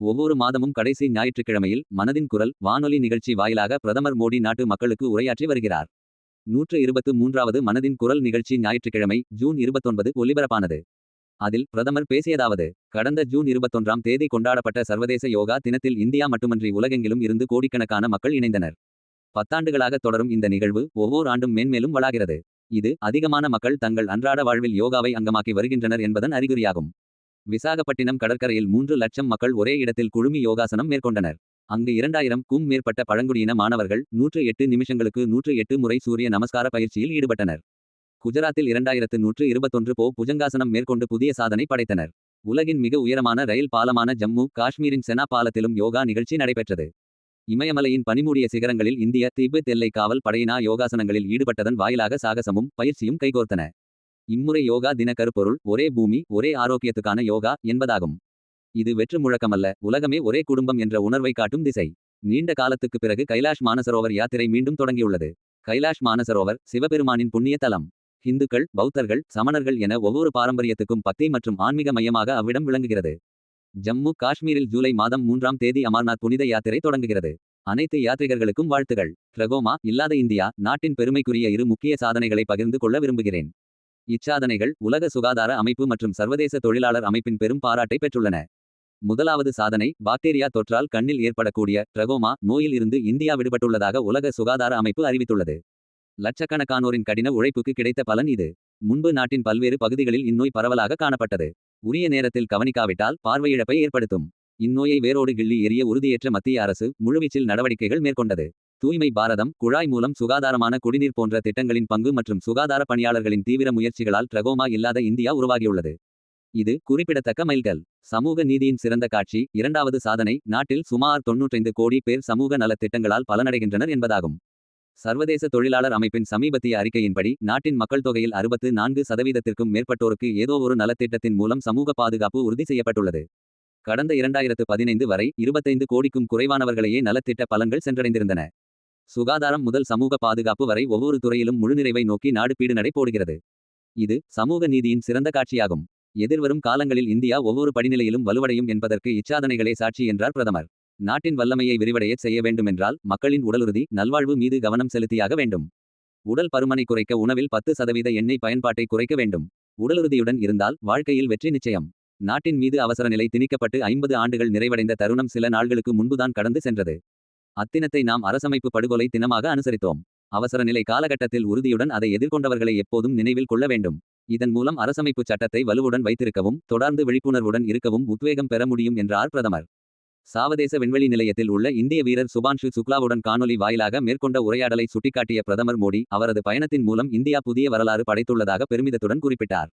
ஒவ்வொரு மாதமும் கடைசி ஞாயிற்றுக்கிழமையில் மனதின் குரல் வானொலி நிகழ்ச்சி வாயிலாக பிரதமர் மோடி நாட்டு மக்களுக்கு உரையாற்றி வருகிறார். நூற்று இருபத்து மூன்றாவது மனதின் குரல் நிகழ்ச்சி ஞாயிற்றுக்கிழமை ஜூன் இருபத்தொன்பது ஒலிபரப்பானது. அதில் பிரதமர் பேசியதாவது கடந்த ஜூன் இருபத்தொன்றாம் தேதி கொண்டாடப்பட்ட சர்வதேச யோகா தினத்தில் இந்தியா மட்டுமன்றி உலகெங்கிலும் இருந்து கோடிக்கணக்கான மக்கள் இணைந்தனர். பத்தாண்டுகளாக தொடரும் இந்த நிகழ்வு ஒவ்வொரு ஆண்டும் மேன்மேலும் வளாகிறது. இது அதிகமான மக்கள் தங்கள் அன்றாட வாழ்வில் யோகாவை அங்கமாக்கி வருகின்றனர் என்பதன் அறிகுறியாகும். விசாகப்பட்டினம் கடற்கரையில் மூன்று லட்சம் மக்கள் ஒரே இடத்தில் குழுமி யோகாசனம் மேற்கொண்டனர். அங்கு இரண்டாயிரம் கும் மேற்பட்ட பழங்குடியின மாணவர்கள் நூற்று எட்டு நிமிஷங்களுக்கு நூற்று எட்டு முறை சூரிய நமஸ்கார பயிற்சியில் ஈடுபட்டனர். குஜராத்தில் இரண்டாயிரத்து நூற்று இருபத்தொன்று போ புஜங்காசனம் மேற்கொண்டு புதிய சாதனை படைத்தனர். உலகின் மிக உயரமான ரயில் பாலமான ஜம்மு காஷ்மீரின் செனா பாலத்திலும் யோகா நிகழ்ச்சி நடைபெற்றது. இமயமலையின் பனிமூடிய சிகரங்களில் இந்திய திபெத் எல்லை காவல் படையினா யோகாசனங்களில் ஈடுபட்டதன் வாயிலாக சாகசமும் பயிற்சியும் கைகோர்த்தன. இம்முறை யோகா தின கருப்பொருள் ஒரே பூமி ஒரே ஆரோக்கியத்துக்கான யோகா என்பதாகும். இது வெற்று முழக்கமல்ல உலகமே ஒரே குடும்பம் என்ற உணர்வை காட்டும் திசை. நீண்ட காலத்துக்கு பிறகு கைலாஷ் மானசரோவர் யாத்திரை மீண்டும் தொடங்கியுள்ளது. கைலாஷ் மானசரோவர் சிவபெருமானின் புண்ணிய தலம் இந்துக்கள் பௌத்தர்கள் சமணர்கள் என ஒவ்வொரு பாரம்பரியத்துக்கும் பக்தி மற்றும் ஆன்மீக மையமாக அவ்விடம் விளங்குகிறது. ஜம்மு காஷ்மீரில் ஜூலை மாதம் மூன்றாம் தேதி அமர்நாத் புனித யாத்திரை தொடங்குகிறது. அனைத்து யாத்ரிகர்களுக்கும் வாழ்த்துகள். ட்ரகோமா இல்லாத இந்தியா நாட்டின் பெருமைக்குரிய இரு முக்கிய சாதனைகளை பகிர்ந்து கொள்ள விரும்புகிறேன். இச்சாதனைகள் உலக சுகாதார அமைப்பு மற்றும் சர்வதேச தொழிலாளர் அமைப்பின் பெரும் பாராட்டை பெற்றுள்ளன. முதலாவது சாதனை பாக்டீரியா தொற்றால் கண்ணில் ஏற்படக்கூடிய ட்ரகோமா நோயில் இருந்து இந்தியா விடுபட்டுள்ளதாக உலக சுகாதார அமைப்பு அறிவித்துள்ளது. லட்சக்கணக்கானோரின் கடின உழைப்புக்கு கிடைத்த பலன் இது. முன்பு நாட்டின் பல்வேறு பகுதிகளில் இந்நோய் பரவலாக காணப்பட்டது. உரிய நேரத்தில் கவனிக்காவிட்டால் பார்வையிழப்பை ஏற்படுத்தும். இந்நோயை வேரோடு கிள்ளி எரிய உறுதியேற்ற மத்திய அரசு முழுவீச்சில் நடவடிக்கைகள் மேற்கொண்டது. தூய்மை பாரதம் குழாய் மூலம் சுகாதாரமான குடிநீர் போன்ற திட்டங்களின் பங்கு மற்றும் சுகாதார பணியாளர்களின் தீவிர முயற்சிகளால் ட்ரகோமா இல்லாத இந்தியா உருவாகியுள்ளது. இது குறிப்பிடத்தக்க மைல்கள் சமூக நீதியின் சிறந்த காட்சி இரண்டாவது சாதனை நாட்டில் சுமார் தொன்னூற்றைந்து கோடி பேர் சமூக நலத்திட்டங்களால் பலனடைகின்றனர் என்பதாகும். சர்வதேச தொழிலாளர் அமைப்பின் சமீபத்திய அறிக்கையின்படி நாட்டின் மக்கள் தொகையில் அறுபத்து நான்கு சதவீதத்திற்கும் மேற்பட்டோருக்கு ஏதோ ஒரு நலத்திட்டத்தின் மூலம் சமூக பாதுகாப்பு உறுதி செய்யப்பட்டுள்ளது. கடந்த இரண்டாயிரத்து பதினைந்து வரை இருபத்தைந்து கோடிக்கும் குறைவானவர்களையே நலத்திட்ட பலன்கள் சென்றடைந்திருந்தன. சுகாதாரம் முதல் சமூக பாதுகாப்பு வரை ஒவ்வொரு துறையிலும் முழுநிறைவை நோக்கி நாடு பீடுநடை போடுகிறது. இது சமூக நீதியின் சிறந்த காட்சியாகும். எதிர்வரும் காலங்களில் இந்தியா ஒவ்வொரு படிநிலையிலும் வலுவடையும் என்பதற்கு இச்சாதனைகளே சாட்சி என்றார் பிரதமர். நாட்டின் வல்லமையை விரிவடையச் செய்ய வேண்டுமென்றால் மக்களின் உடலுறுதி நல்வாழ்வு மீது கவனம் செலுத்தியாக வேண்டும். உடல் பருமனை குறைக்க உணவில் பத்து சதவீத எண்ணெய் பயன்பாட்டை குறைக்க வேண்டும். உடலுறுதியுடன் இருந்தால் வாழ்க்கையில் வெற்றி நிச்சயம். நாட்டின் மீது அவசர நிலை திணிக்கப்பட்டு ஐம்பது ஆண்டுகள் நிறைவடைந்த தருணம் சில நாள்களுக்கு முன்புதான் கடந்து சென்றது. அத்தினத்தை நாம் அரசமைப்பு படுகொலை தினமாக அனுசரித்தோம். அவசர நிலை காலகட்டத்தில் உறுதியுடன் அதை எதிர்கொண்டவர்களை எப்போதும் நினைவில் கொள்ள வேண்டும். இதன் மூலம் அரசமைப்பு சட்டத்தை வலுவுடன் வைத்திருக்கவும் தொடர்ந்து விழிப்புணர்வுடன் இருக்கவும் உத்வேகம் பெற முடியும் என்றார் பிரதமர். சாவதேச விண்வெளி நிலையத்தில் உள்ள இந்திய வீரர் சுபான்ஷு சுக்லாவுடன் காணொலி வாயிலாக மேற்கொண்ட உரையாடலை சுட்டிக்காட்டிய பிரதமர் மோடி அவரது பயணத்தின் மூலம் இந்தியா புதிய வரலாறு படைத்துள்ளதாக பெருமிதத்துடன் குறிப்பிட்டார்.